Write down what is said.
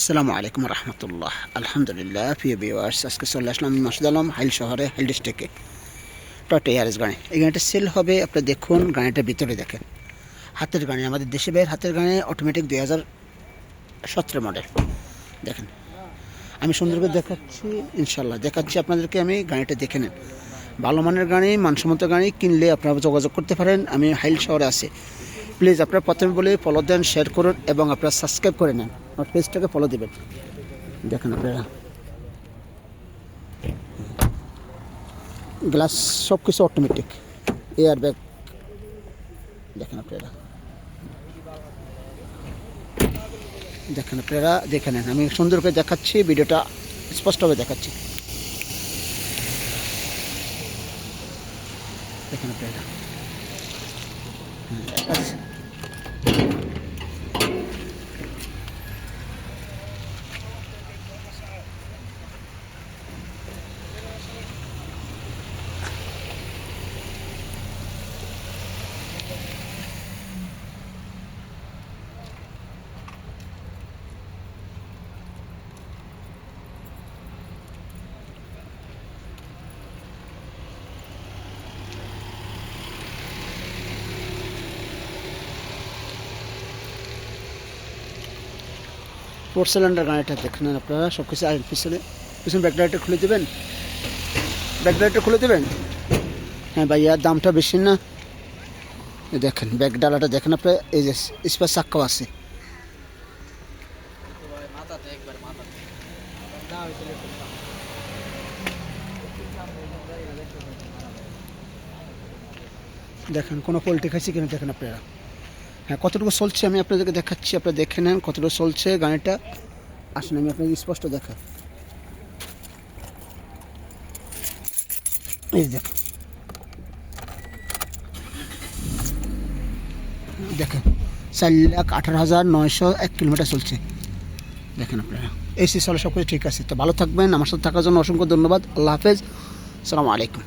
আসসালামু আলাইকুম রহমতুল্লাহ। আলহামদুলিল্লাহ, প্রিয় বিওয়ার্স আজকে চলে আসলাম মাসুদ আলম হাইল শহরে, হাইল ডিস্ট্রিক্টে টয়টা এয়ারএস গাড়ি এই গাড়িটা সেল হবে, আপনি দেখুন গাড়িটার ভিতরে দেখেন। হাতের গাড়ি আমাদের দেশে বের হাতের গাড়ি অটোমেটিক দুই হাজার সতেরো মডেল দেখেন। আমি সুন্দর করে দেখাচ্ছি ইনশাল্লাহ দেখাচ্ছি আপনাদেরকে, আমি গাড়িটা দেখে নেন। ভালো মানের গাড়ি মানসম্মত গাড়ি কিনলে আপনারা যোগাযোগ করতে পারেন। আমি হাইল শহরে আছি। প্লিজ আপনারা প্রথমে বলে ফলো দেন শেয়ার করুন এবং আপনারা সাবস্ক্রাইব করে নেন। আমার পেজটাকে ফলো দেবেন। দেখেন আপনারা। গ্লাস সব কিছু অটোমেটিক এয়ার ব্যাগ দেখেন আপনারা। দেখেন আপনারা, দেখে নেন। আমি সুন্দর করে দেখাচ্ছি, ভিডিওটা স্পষ্টভাবে দেখাচ্ছি। দেখেন আপনারা। 嗯，二。ফোর সিলিন্ডার গাড়িটা দেখে নেন আপনারা সব কিছু আর পিছনে পিছনে ব্যাক লাইটটা খুলে দেবেন। ব্যাক লাইটটা খুলে দেবেন? হ্যাঁ ভাই ভাইয়া দামটা বেশি না। দেখেন ব্যাগ ডালাটা দেখেন আপনার, এই যে স্পেস চাক্কাও আছে। দেখেন, কোনো পোল্ট্রি খাইছি কিনা দেখেন আপনারা। হ্যাঁ কতটুকু চলছে আমি আপনাদেরকে দেখাচ্ছি, আপনারা দেখে নেন কতটুকু চলছে গাড়িটা। আসুন, আমি আপনাকে স্পষ্ট দেখা এই দেখেন। দেখেন, চার লাখ আঠারো হাজার নয়শো এক কিলোমিটার চলছে। দেখেন আপনারা। এসি চলে সব কিছু ঠিক আছে। তো ভালো থাকবেন, আমার সাথে থাকার জন্য অসংখ্য ধন্যবাদ। আল্লাহ হাফেজ। সালামু আলাইকুম।